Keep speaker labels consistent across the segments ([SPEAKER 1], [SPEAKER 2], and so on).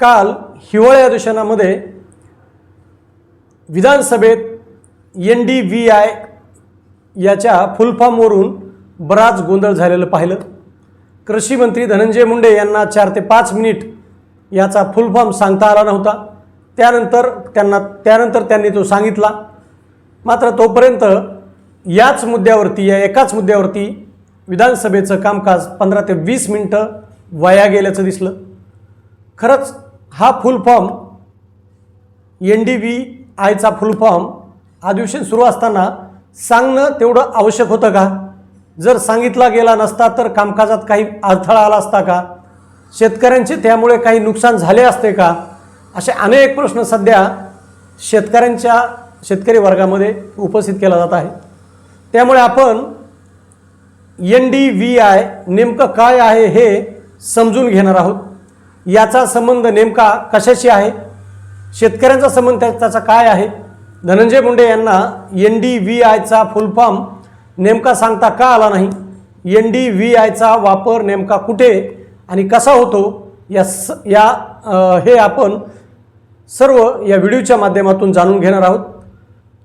[SPEAKER 1] काल हिवाळ्या अधिवेशनामध्ये विधानसभेत एन डी व्ही आय याच्या फुलफॉर्मवरून बराच गोंधळ झालेलं पाहिलं. कृषी मंत्री धनंजय मुंडे यांना चार ते पाच मिनिट याचा फुलफॉर्म सांगता आला नव्हता. त्यानंतर त्यांना त्यानंतर त्यांनी तो सांगितला. मात्र तोपर्यंत याच मुद्द्यावरती या एकाच मुद्द्यावरती विधानसभेचं कामकाज पंधरा ते वीस मिनटं वाया गेल्याचं दिसलं. खरंच हा full form N D V आयचा फुल फॉर्म अधिवेशन सुरू असताना सांगणं तेवढं आवश्यक होतं का? जर सांगितला गेला नसता तर कामकाजात काही अडथळा आला असता का? शेतकऱ्यांचे त्यामुळे काही नुकसान झाले असते का? असे अनेक प्रश्न सध्या शेतकऱ्यांच्या शेतकरी वर्गामध्ये उपस्थित केला जात आहे. त्यामुळे आपण एन डी व्ही आय नेमकं काय आहे हे समजून घेणार आहोत. याचा संबंध नेमका कशाशी आहे? शेतकऱ्यांचा संबंध त्याचा काय आहे? Dhananjay Munde N D V V आयचा फुलफॉर्म नेमका सांगता का आला नाही? एन डी व्ही आयचा वापर नेमका कुठे आणि कसा होतो? या स या आ, हे आपण सर्व या व्हिडिओच्या माध्यमातून जाणून घेणार आहोत.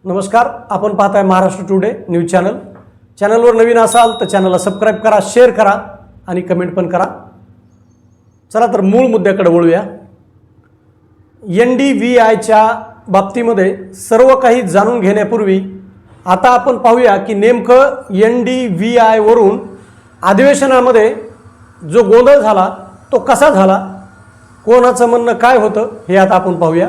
[SPEAKER 1] नमस्कार आपण पाहताय महाराष्ट्र टुडे न्यूज चॅनल. चॅनलवर नवीन असाल तर चॅनलला सबस्क्राईब करा शेअर करा आणि कमेंट पण करा. चला तर मूळ मुद्द्याकडे वळूया. एन डी व्ही आयच्या बाबतीमध्ये सर्व काही जाणून घेण्यापूर्वी आता आपण पाहूया की नेमकं एन डी व्ही आयवरून अधिवेशनामध्ये जो गोंधळ झाला तो कसा झाला? कोणाचं म्हणणं काय होतं हे आता आपण पाहूया.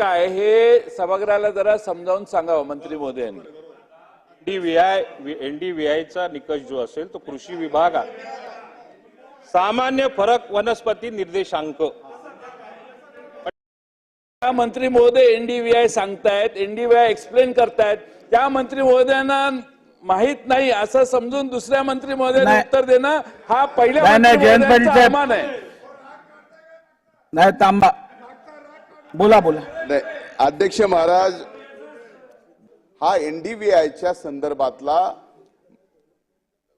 [SPEAKER 2] काय हे सभागृहाला जरा समजावून सांगावं मंत्री महोदयांनी
[SPEAKER 3] D V I N D V आयचा निकष जो असेल तो कृषी विभागात सामान्य फरक वनस्पती निर्देशांक.
[SPEAKER 2] त्या मंत्री महोदय एनडीव्हीआय सांगतायत एनडीव्हीआय एक्सप्लेन करतायत त्या मंत्री महोदयांना माहीत नाही असं समजून दुसऱ्या मंत्री महोदयांनी
[SPEAKER 4] नाही.
[SPEAKER 2] उत्तर देणं हा पहिल्या आहे.
[SPEAKER 4] नाही तांबा बोला बोला.
[SPEAKER 5] नाही अध्यक्ष महाराज हा एनडीव्हीआयच्या संदर्भातला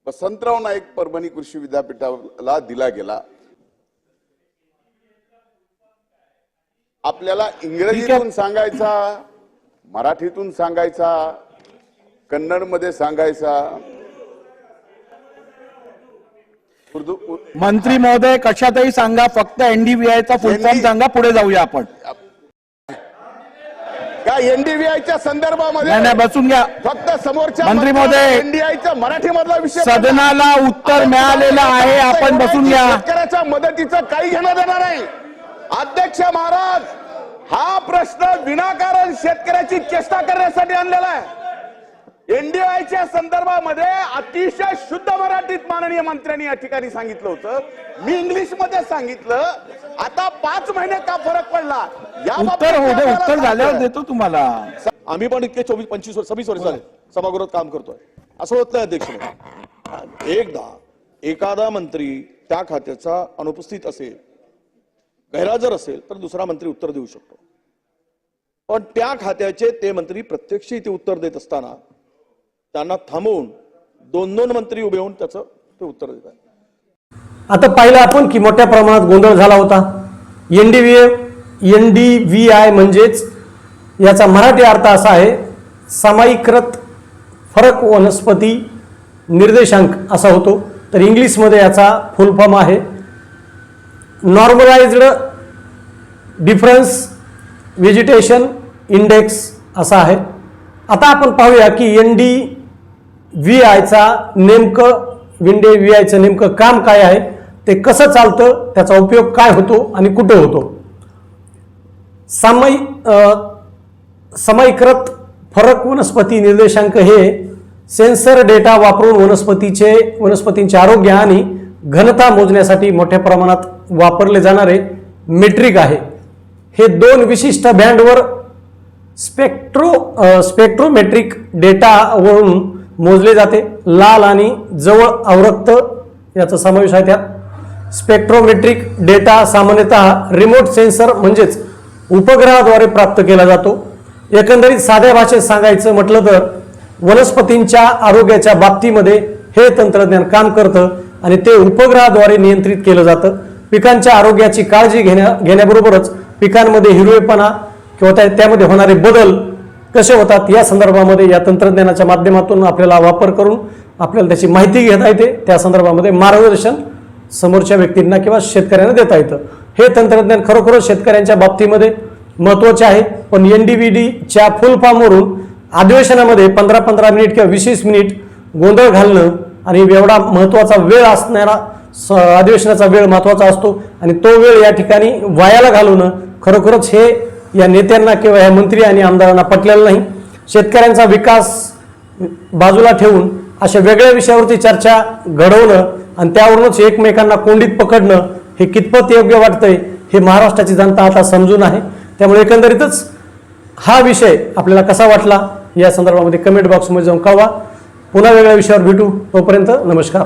[SPEAKER 5] वसंतराव नाईक परभणी कृषी विद्यापीठाला दिला गेला. आपल्याला इंग्रजीतून सांगायचा मराठीतून सांगायचा कन्नडमध्ये सांगायचा. उर्दू उ-
[SPEAKER 4] मंत्री महोदय कशातही सांगा फक्त एनडीबीआय चा फुल फॉर्म सांगा पुढे जाऊया आपण.
[SPEAKER 5] का एनडीव्हीआयच्या संदर्भामध्ये
[SPEAKER 4] नाही नाही बसून घ्या.
[SPEAKER 5] फक्त समोरच्या
[SPEAKER 4] मंत्री महोदय,
[SPEAKER 5] एनडीआयचा मराठी मधला विषय
[SPEAKER 4] सदनाला उत्तर मिळालेलं आहे आपण बसून घ्या.
[SPEAKER 5] शेतकऱ्याच्या मदतीचं काही घेणं देणार नाही. अध्यक्ष महाराज हा प्रश्न विनाकारण शेतकऱ्याची चेष्टा करण्यासाठी आणलेला आहे. एनडीआयच्या संदर्भामध्ये अतिशय शुद्ध मराठीत माननीय मंत्र्यांनी या ठिकाणी सांगितलं होतं. मी इंग्लिशमध्ये सांगितलं आता पाच महिने का फरक पडला? या
[SPEAKER 4] उत्तर होऊ दे उत्तर झाल्यावर देतो तुम्हाला.
[SPEAKER 6] आम्ही पण इतके चोवीस पंचवीस वर्ष सव्वीस वर्ष झाले. सभागृहात काम करतोय. असं होत नाही अध्यक्ष. एकदा एखादा मंत्री त्या खात्याचा अनुपस्थित असेल गैरहजर असेल तर दुसरा मंत्री उत्तर देऊ शकतो. पण त्या खात्याचे ते मंत्री प्रत्यक्ष इथे उत्तर देत असताना त्यांना थांबवून दोन दोन मंत्री उभे होऊन त्याचं ते उत्तर देत आहेत
[SPEAKER 1] आता पाहिलं आपण की मोठ्या प्रमाणात गोंधळ झाला होता. N D V N D V I म्हणजेच याचा मराठी अर्थ असा आहे सामायिकृत फरक वनस्पती निर्देशांक असा होतो. तर इंग्लिशमध्ये याचा फुल फॉर्म आहे. नॉर्मलाइज्ड डिफरन्स व्हेजिटेशन इंडेक्स असा आहे. आता आपण पाहूया की एन डी व्ही आयचा नेमकं विंडे व्ही आयचं नेमकं काम काय आहे. ते कसं चालतं त्याचा उपयोग काय होतो आणि कुठं होतो? सामायी अ, फरक वनस्पती निर्देशांक हे सेन्सर डेटा वापरून वनस्पतीचे वनस्पतींचे आरोग्य आणि घनता मोजण्यासाठी मोठ्या प्रमाणात वापरले जाणारे मेट्रिक आहे. हे दोन विशिष्ट बँडवर स्पेक्ट्रो स्पेक्ट्रोमेट्रिक डेटावरून मोजले जाते. लाल आणि जवळ अवरक्त याचा समावेश आहे त्यात स्पेक्ट्रोमेट्रिक डेटा सामान्यतः रिमोट सेन्सर म्हणजेच उपग्रहाद्वारे प्राप्त केला जातो. एकंदरीत साध्या भाषेत सांगायचं म्हटलं तर वनस्पतींच्या आरोग्याच्या बाबतीमध्ये हे तंत्रज्ञान काम करतं आणि ते उपग्रहाद्वारे नियंत्रित केलं जातं. पिकांच्या आरोग्याची काळजी घेण्या घेण्याबरोबरच पिकांमध्ये हिरवेपणा किंवा त्या त्यामध्ये होणारे बदल कसे होतात या संदर्भामध्ये या तंत्रज्ञानाच्या माध्यमातून आपल्याला वापर करून आपल्याला त्याची माहिती घेता येते. त्या संदर्भामध्ये मार्गदर्शन समोरच्या व्यक्तींना किंवा शेतकऱ्यांना देता येतं. हे तंत्रज्ञान खरोखरच शेतकऱ्यांच्या बाबतीमध्ये महत्त्वाचे आहे. पण एन डी व्ही डीच्या फुल फॉर्मवरून अधिवेशनामध्ये पंधरा पंधरा मिनिट किंवा वीस वीस मिनिट गोंधळ घालणं आणि एवढा महत्त्वाचा वेळ असणारा स अधिवेशनाचा वेळ महत्त्वाचा असतो. आणि तो वेळ या ठिकाणी वायाला घालवणं खरोखरच हे या नेत्यांना किंवा या मंत्री आणि आमदारांना पटलेलं नाही. शेतकऱ्यांचा विकास बाजूला ठेवून अशा वेगळ्या विषयावरती चर्चा घडवणं आणि त्यावरूनच एकमेकांना कोंडीत पकडणं हे कितपत योग्य वाटतंय हे महाराष्ट्राची जनता आता समजून आहे. त्यामुळे एकंदरीतच हा विषय आपल्याला कसा वाटला या संदर्भामध्ये कमेंट बॉक्समध्ये जाऊन कळवा. पुन्हा वेगळ्या विषयावर भेटू. तोपर्यंत नमस्कार.